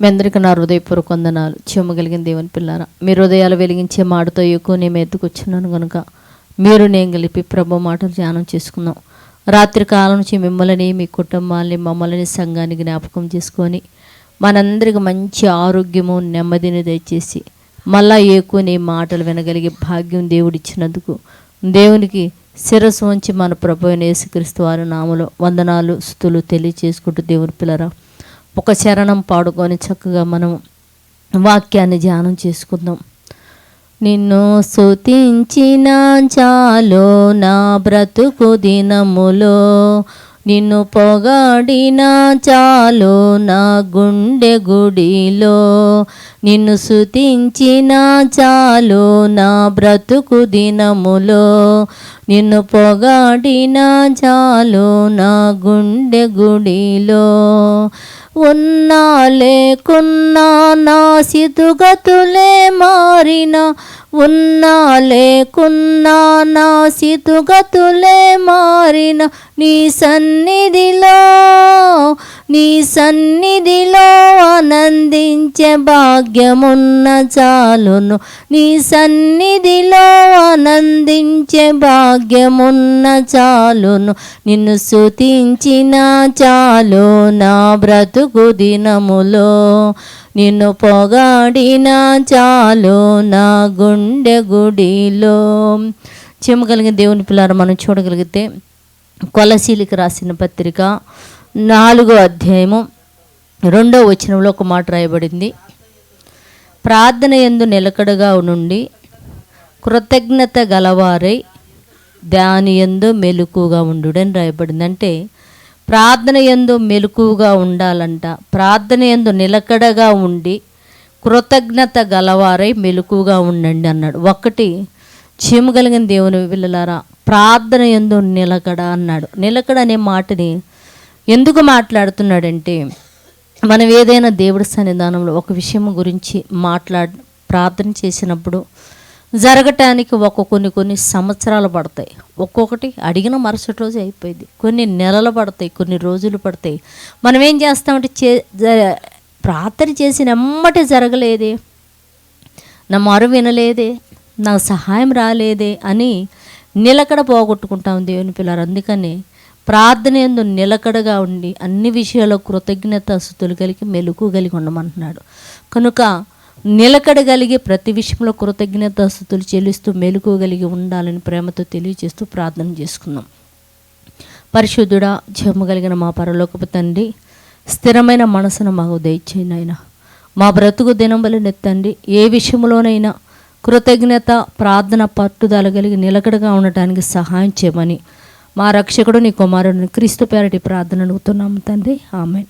మీ అందరికీ నా హృదయపూర్వక వందనాలు. చెమ్మగలిగిన దేవుని పిల్లారా మీ హృదయాలు వెలిగించే మాటతో ఎక్కువ నేను ఎత్తుకొచ్చున్నాను కనుక మీరు నేను కలిపి ప్రభు మాటలు ధ్యానం చేసుకుందాం. రాత్రి కాలం నుంచి మిమ్మల్ని మీ కుటుంబాన్ని మమ్మల్ని సంఘాన్ని జ్ఞాపకం చేసుకొని మనందరికి మంచి ఆరోగ్యము నెమ్మదిని దయచేసి మళ్ళా ఎక్కువ నీ మాటలు వినగలిగే భాగ్యం దేవుడిచ్చినందుకు దేవునికి శిరస్సు ఉంచి మన ప్రభు అయిన యేసుక్రీస్తు వారి నామలో వందనాలు స్థుతులు తెలియచేసుకుంటూ దేవుని పిల్లరా. ఒక చరణం పాడుకొని చక్కగా మనం వాక్యాన్ని ధ్యానం చేసుకుందాం. నిన్ను సుతించిన చాలు నా బ్రతుకు దినములో నిన్ను పొగాడిన చాలు నా గుండె గుడిలో నిన్ను సుతించిన చాలు నా బ్రతుకు దినములో నిన్ను పొగాడిన చాలు నా గుండె గుడిలో. ఉన్నా లేకున్నా నా సితుగతులే మారిన ఉన్నా లేకున్నా నా సితుగతులే మారిన నీ సన్నిధిలో నీ సన్నిధిలో ఆనందించే భాగ్యమున్న చాలును. నీ సన్నిధిలో ఆనందించే భాగ్యమున్న చాలును. నిన్ను శుతించిన చాలు నా బ్రతుకు దినములో. నిన్ను పొగాడిన చాలు నా గుండె గుడిలో. చెమ్మగలిగిన దేవుని పిల్లారు మనం చూడగలిగితే కొలసీలికి రాసిన పత్రిక నాలుగో అధ్యాయము రెండో వచనంలో ఒక మాట రాయబడింది. ప్రార్థన ఎందు నిలకడగా నుండి కృతజ్ఞత గలవారై దాని ఎందు మెలకుగా ఉండుడని రాయబడింది. అంటే ప్రార్థన ఎందు మెలకుగా ఉండాలంట. ప్రార్థన ఎందు నిలకడగా ఉండి కృతజ్ఞత గలవారై మెలకుగా ఉండండి అన్నాడు. ఒకటి చీమగలిగిన దేవుని పిల్లలారా ప్రార్థన ఎందు నిలకడ అన్నాడు. నిలకడ అనే మాటని ఎందుకు మాట్లాడుతున్నాడంటే మనం ఏదైనా దేవుడి సన్నిధానంలో ఒక విషయం గురించి మాట్లాడ ప్రార్థన చేసినప్పుడు జరగటానికి ఒక కొన్ని కొన్ని సంవత్సరాలు పడతాయి. ఒక్కొక్కటి అడిగిన మరుసటి రోజు అయిపోయింది. కొన్ని నెలలు పడతాయి కొన్ని రోజులు పడతాయి. మనం ఏం చేస్తామంటే చే జ- ప్రార్థన చేసిన ఎమ్మటే జరగలేదే. నా మరు వినలేదే నాకు సహాయం రాలేదే అని నిలకడ పోగొట్టుకుంటాం దేవుని పిల్లలు. అందుకని ప్రార్థన ఎందు నిలకడగా ఉండి అన్ని విషయాల్లో కృతజ్ఞత స్థుతులు కలిగి మెలకు కలిగి ఉండమంటున్నాడు. కనుక నిలకడగలిగి ప్రతి విషయంలో కృతజ్ఞత స్థుతులు చెల్లిస్తూ మెలకు కలిగి ఉండాలని ప్రేమతో తెలియజేస్తూ ప్రార్థన చేసుకున్నాం. పరిశుద్ధుడా జమ్ము కలిగిన మా పరలోకపు తండ్రి స్థిరమైన మనసును మాకు దయచేయండి ఆయన మా బ్రతుకు దినంబలు నెత్తండి ఏ విషయంలోనైనా కృతజ్ఞత ప్రార్థన పట్టుదల కలిగి నిలకడగా ఉండటానికి సహాయం చేయమని మా రక్షకుడు నీ కుమారుడిని క్రీస్తు పేరటి ప్రార్థన అడుగుతున్నాము తండ్రి. ఆమె